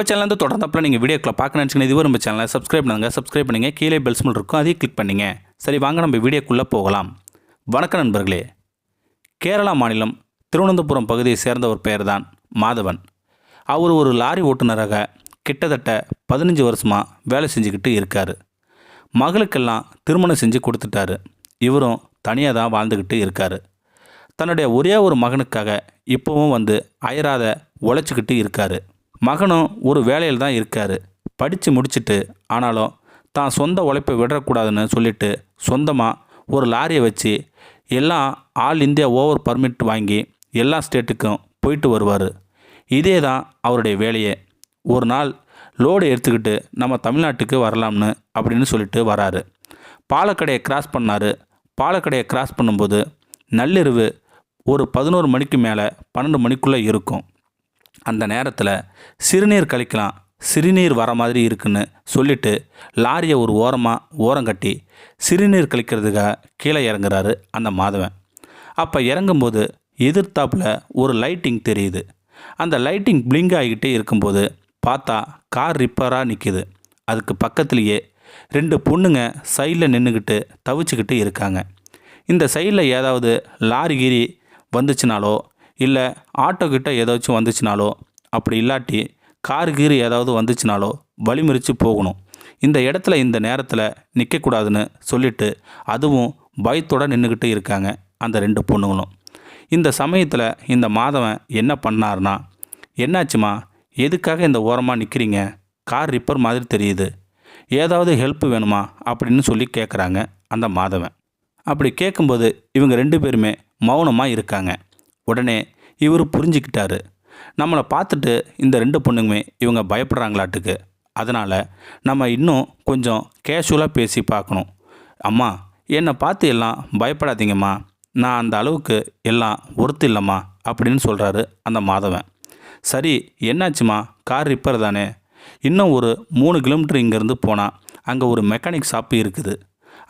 நம்ம சேனல் தொடர்ந்தப்பில் நீங்கள் வீடியோக்களை பார்க்க நினச்சிங்கன்னா இதுவரை நம்ம சேனலை சப்ஸ்கிரைப் பண்ணுங்கள் சப்ஸ்கிரைப் பண்ணுங்கள் கீழே பெல்ஸ் சிம்பிள் இருக்கும். அதையும் கிளிக் பண்ணுங்க. சரி வாங்க நம்ம வீடியோக்குள்ளே போகலாம். வணக்கம் நண்பர்களே. கேரளா மாநிலம் திருவனந்தபுரம் பகுதியை சேர்ந்த ஒரு பெயர் தான் மாதவன். அவர் ஒரு லாரி ஓட்டுநராக கிட்டத்தட்ட பதினஞ்சு வருஷமாக வேலை செஞ்சுக்கிட்டு இருக்கார். மகளுக்கெல்லாம் திருமணம் செஞ்சு கொடுத்துட்டாரு. இவரும் தனியாக தான் வாழ்ந்துக்கிட்டு இருக்கார். தன்னுடைய ஒரே ஒரு மகனுக்காக இப்போவும் வந்து அயராத உழைச்சிக்கிட்டு இருக்காரு. மகனும் ஒரு வேலையில் தான் இருக்கார். படித்து முடிச்சிட்டு ஆனாலும் தான் சொந்த உழைப்பை விடக்கூடாதுன்னு சொல்லிட்டு சொந்தமாக ஒரு லாரியை வச்சு எல்லாம் ஆல் இந்தியா ஓவர் பர்மிட் வாங்கி எல்லா ஸ்டேட்டுக்கும் போயிட்டு வருவார். இதே தான் அவருடைய வேலையே. ஒரு நாள் லோடு எடுத்துக்கிட்டு நம்ம தமிழ்நாட்டுக்கு வரலாம்னு அப்படின்னு சொல்லிட்டு வராரு. பாலக்கடையை கிராஸ் பண்ணார். பாலக்கடையை கிராஸ் பண்ணும்போது நள்ளிரவு ஒரு பதினோரு மணிக்கு மேலே பன்னெண்டு மணிக்குள்ளே இருக்கும். அந்த நேரத்தில் சிறுநீர் கழிக்கலாம். சிறுநீர் வர மாதிரி இருக்குன்னு சொல்லிட்டு லாரியை ஒரு ஓரமாக ஓரம் கட்டி சிறுநீர் கழிக்கிறதுக்காக கீழே இறங்குறாரு அந்த மாதவன். அப்போ இறங்கும்போது எதிர்த்தாப்பில் ஒரு லைட்டிங் தெரியுது. அந்த லைட்டிங் பிளிங்க் ஆகிக்கிட்டே இருக்கும்போது பார்த்தா கார் ரிப்பராக நிற்கிது அதுக்கு பக்கத்துலேயே ரெண்டு பொண்ணுங்க சைடில் நின்றுக்கிட்டு தவிச்சுக்கிட்டு இருக்காங்க. இந்த சைடில் ஏதாவது லாரி கீரி வந்துச்சுனாலோ இல்லை ஆட்டோக்கிட்ட ஏதாச்சும் வந்துச்சுனாலோ அப்படி இல்லாட்டி கார் கீறு ஏதாவது வந்துச்சுனாலோ வழிமறித்து போகணும். இந்த இடத்துல இந்த நேரத்தில் நிற்கக்கூடாதுன்னு சொல்லிட்டு அதுவும் பயத்தோடு நின்றுக்கிட்டு இருக்காங்க அந்த ரெண்டு பொண்ணுங்களும். இந்த சமயத்தில் இந்த மாதவன் என்ன பண்ணார்னா என்னாச்சுமா? எதுக்காக இந்த ஓரமாக நிற்கிறீங்க கார் ரிப்பேர் மாதிரி தெரியுது. ஏதாவது ஹெல்ப் வேணுமா? அப்படின்னு சொல்லி கேட்குறாங்க அந்த மாதவன். அப்படி கேட்கும்போது இவங்க ரெண்டு பேருமே மௌனமாக இருக்காங்க. உடனே இவர் புரிஞ்சுக்கிட்டாரு. நம்மளை பார்த்துட்டு இந்த ரெண்டு பொண்ணுங்குமே இவங்க பயப்படுறாங்களாட்டுக்கு. அதனால் நம்ம இன்னும் கொஞ்சம் கேஷுவலாக பேசி பார்க்கணும். அம்மா என்னை பார்த்து எல்லாம் பயப்படாதீங்கம்மா. நான் அந்த அளவுக்கு எல்லாம் ஒருத்து இல்லைம்மா அப்படின்னு சொல்கிறாரு அந்த மாதவன். சரி என்னாச்சுமா கார் ரிப்பேர் தானே. இன்னும் ஒரு மூணு கிலோமீட்டர் இங்கேருந்து போனால் அங்கே ஒரு மெக்கானிக் ஷாப்பு இருக்குது.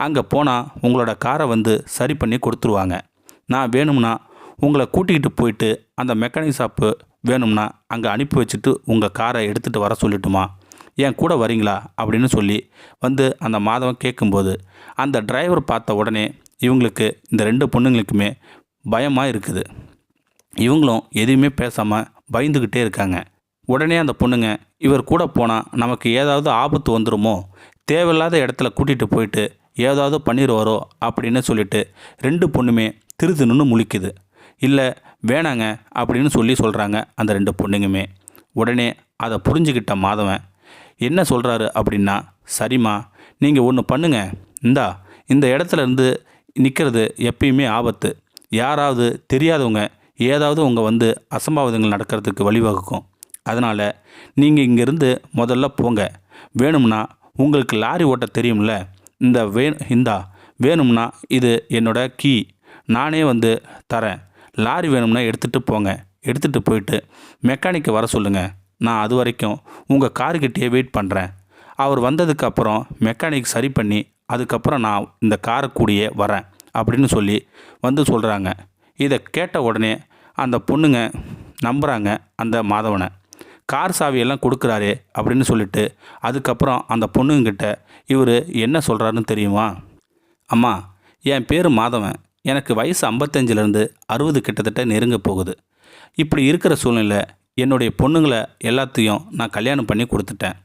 அங்கே போனால் உங்களோட காரை வந்து சரி பண்ணி கொடுத்துருவாங்க. நான் வேணும்னா உங்களை கூட்டிக்கிட்டு போயிட்டு அந்த மெக்கானிக் ஷாப்பு வேணும்னா அங்கே அனுப்பி வச்சுட்டு உங்கள் காரை எடுத்துகிட்டு வர சொல்லட்டுமா? என் கூட வரீங்களா? அப்படின்னு சொல்லி வந்து அந்த மாதவன் கேட்கும்போது அந்த டிரைவர் பார்த்த உடனே இவங்களுக்கு இந்த ரெண்டு பொண்ணுங்களுக்குமே பயமாக இருக்குது. இவங்களும் எதுவுமே பேசாமல் பயந்துக்கிட்டே இருக்காங்க. உடனே அந்த பொண்ணுங்க இவர் கூட போனால் நமக்கு ஏதாவது ஆபத்து வந்துடுமோ தேவையில்லாத இடத்துல கூட்டிகிட்டு போயிட்டு ஏதாவது பண்ணிடுவாரோ அப்படின்னு சொல்லிட்டு ரெண்டு பொண்ணுமே திருதுன்னு முழிக்குது. இல்லை வேணாங்க அப்படின்னு சொல்லி சொல்கிறாங்க அந்த ரெண்டு பொண்ணுங்குமே. உடனே அதை புரிஞ்சுக்கிட்ட மாதவன் என்ன சொல்கிறாரு அப்படின்னா சரிம்மா நீங்கள் ஒன்று பண்ணுங்க. இந்தா இந்த இடத்துல இருந்து நிற்கிறது எப்பயுமே ஆபத்து. யாராவது தெரியாதவங்க ஏதாவது உங்கள் வந்து அசம்பாவிதங்கள் நடக்கிறதுக்கு வழிவகுக்கும். அதனால் நீங்கள் இங்கேருந்து முதல்ல போங்க. வேணும்னா உங்களுக்கு லாரி ஓட்ட தெரியும்ல? இந்த வே இந்தா வேணும்னா இது என்னோட கீ. நானே வந்து தரேன். லாரி வேணும்னா எடுத்துகிட்டு போங்க. எடுத்துகிட்டு போயிட்டு மெக்கானிக்கை வர சொல்லுங்கள் நான் அது வரைக்கும் உங்கள் காருக்கிட்டேயே வெயிட் பண்ணுறேன் அவர் வந்ததுக்கப்புறம் மெக்கானிக் சரி பண்ணி அதுக்கப்புறம் நான் இந்த காரை கூடியே வரேன். அப்படின்னு சொல்லி வந்து சொல்கிறாங்க இதை கேட்ட உடனே அந்த பொண்ணுங்க நம்புகிறாங்க அந்த மாதவனை. கார் சாவியெல்லாம் கொடுக்குறாரு அப்படின்னு சொல்லிட்டு அதுக்கப்புறம் அந்த பொண்ணுங்கிட்ட இவர் என்ன சொல்கிறாருன்னு தெரியுமா? அம்மா என் பேர் மாதவன். எனக்கு வயசு ஐம்பத்தஞ்சிலேருந்து அறுபது கிட்டத்தட்ட நெருங்க போகுது. இப்படி இருக்கிற சூழ்நிலை என்னுடைய பொண்ணுங்களை எல்லாத்தையும் நான் கல்யாணம் பண்ணி கொடுத்துட்டேன்.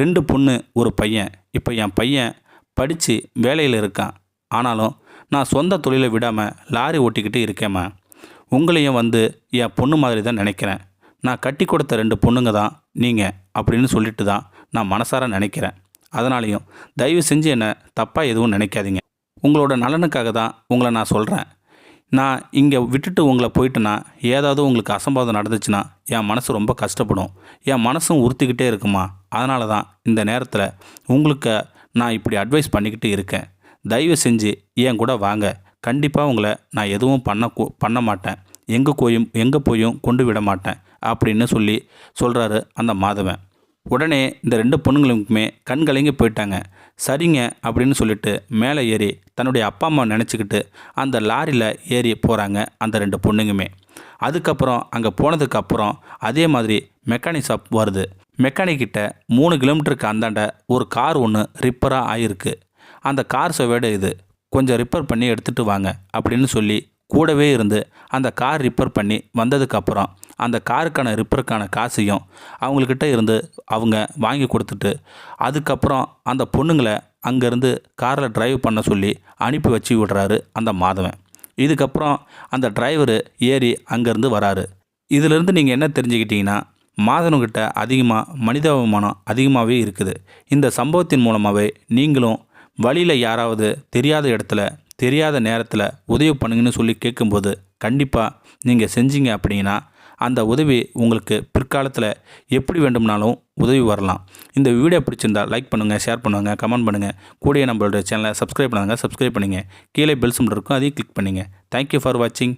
ரெண்டு பொண்ணு ஒரு பையன். இப்போ என் பையன் படித்து வேலையில் இருக்கான். ஆனாலும் நான் சொந்த தொழிலை விடாமல் லாரி ஓட்டிக்கிட்டு இருக்கேம்மா. உங்களையும் வந்து என் பொண்ணு மாதிரி தான் நினைக்கிறேன். நான் கட்டி கொடுத்த ரெண்டு பொண்ணுங்க தான் நீங்கள் அப்படின்னு சொல்லிட்டு தான் நான் மனசார நினைக்கிறேன். அதனாலையும் தயவு செஞ்சு என்னை தப்பாக எதுவும் நினைக்காதீங்க. உங்களோட நலனுக்காக தான் உங்களை நான் சொல்கிறேன் நான் இங்கே விட்டுட்டு உங்களை போயிட்டுனா ஏதாவது உங்களுக்கு அசம்பாதம் நடந்துச்சுன்னா என் மனசு ரொம்ப கஷ்டப்படும். என் மனசும் உறுத்திக்கிட்டே இருக்குமா? அதனால தான் இந்த நேரத்தில் உங்களுக்கு நான் இப்படி அட்வைஸ் பண்ணிக்கிட்டு இருக்கேன். தயவு செஞ்சு என் கூட வாங்க. கண்டிப்பாக உங்களை நான் எதுவும் பண்ண கூ- பண்ண மாட்டேன். எங்கே போயும் எங்கே போயும் கொண்டு விட மாட்டேன். அப்படின்னு சொல்லி சொல்கிறாரு அந்த மாதவன். உடனே இந்த ரெண்டு பொண்ணுங்களுக்குமே கண் கலங்கி போயிட்டாங்க. சரிங்க அப்படின்னு சொல்லிட்டு மேலே ஏறி தன்னுடைய அப்பா அம்மா நினச்சிக்கிட்டு அந்த லாரியில் ஏறி போகிறாங்க அந்த ரெண்டு பொண்ணுங்குமே. அதுக்கப்புறம் அங்கே போனதுக்கப்புறம் அதே மாதிரி மெக்கானிக் ஷாப் வருது. மெக்கானிக்கிட்ட மூணு கிலோமீட்டருக்கு அந்தாண்ட ஒரு கார் ஒன்று ரிப்பராக ஆகிருக்கு அந்த கார் செவேடு இது கொஞ்சம் ரிப்பேர் பண்ணி எடுத்துகிட்டு வாங்க அப்படின்னு சொல்லி கூடவே இருந்து அந்த கார் ரிப்பேர் பண்ணி வந்ததுக்கப்புறம் அந்த காருக்கான ரிப்பேருக்கான காசையும் அவங்கக்கிட்ட இருந்து அவங்க வாங்கி கொடுத்துட்டு அதுக்கப்புறம் அந்த பொண்ணுங்களை அங்கேருந்து காரில் டிரைவ் பண்ண சொல்லி அனுப்பி வச்சு விடுறாரு அந்த மாதவன். இதுக்கப்புறம் அந்த டிரைவரு ஏறி அங்கேருந்து வராரு. இதிலிருந்து நீங்கள் என்ன தெரிஞ்சுக்கிட்டீங்கன்னா மாதவன்கிட்ட அதிகமாக மனிதாபிமானம் அதிகமாகவே இருக்குது. இந்த சம்பவத்தின் மூலமாகவே நீங்களும் வழியில் யாராவது தெரியாத இடத்துல தெரியாத நேரத்தில் உதவி பண்ணுங்கன்னு சொல்லி கேட்கும்போது கண்டிப்பாக நீங்கள் செஞ்சீங்க அப்படின்னா அந்த உதவி உங்களுக்கு பிற்காலத்தில் எப்படி வேண்டும்னாலும் உதவி வரலாம். இந்த வீடியோ பிடிச்சிருந்தா லைக் பண்ணுங்கள் ஷேர் பண்ணுங்கள் கமெண்ட் பண்ணுங்கள் கூடிய நம்மளோட சேனலை சப்ஸ்கிரைப் பண்ணுங்கள் சப்ஸ்கிரைப் பண்ணுங்கள் கீழே பெல் சிம்பிள் இருக்கும் அதையும் கிளிக் பண்ணுங்கள் தேங்க்யூ ஃபார் வாட்சிங்